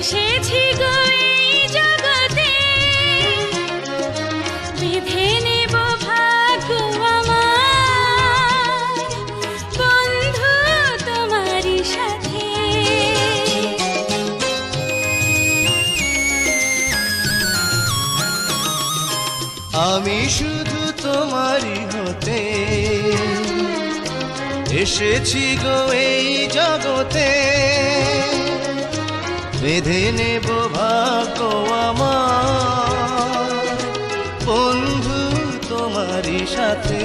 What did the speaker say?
এসেছি গো এই জগতে। বিধে নেব ভাগ্য বন্ধু তোমারই সাথে। আমি শুধু তোমারই হতে। এসেছি গো এই জগতে। বেঁধে নেব ভাগ্য আমার। বন্ধু তোমারই সাথে।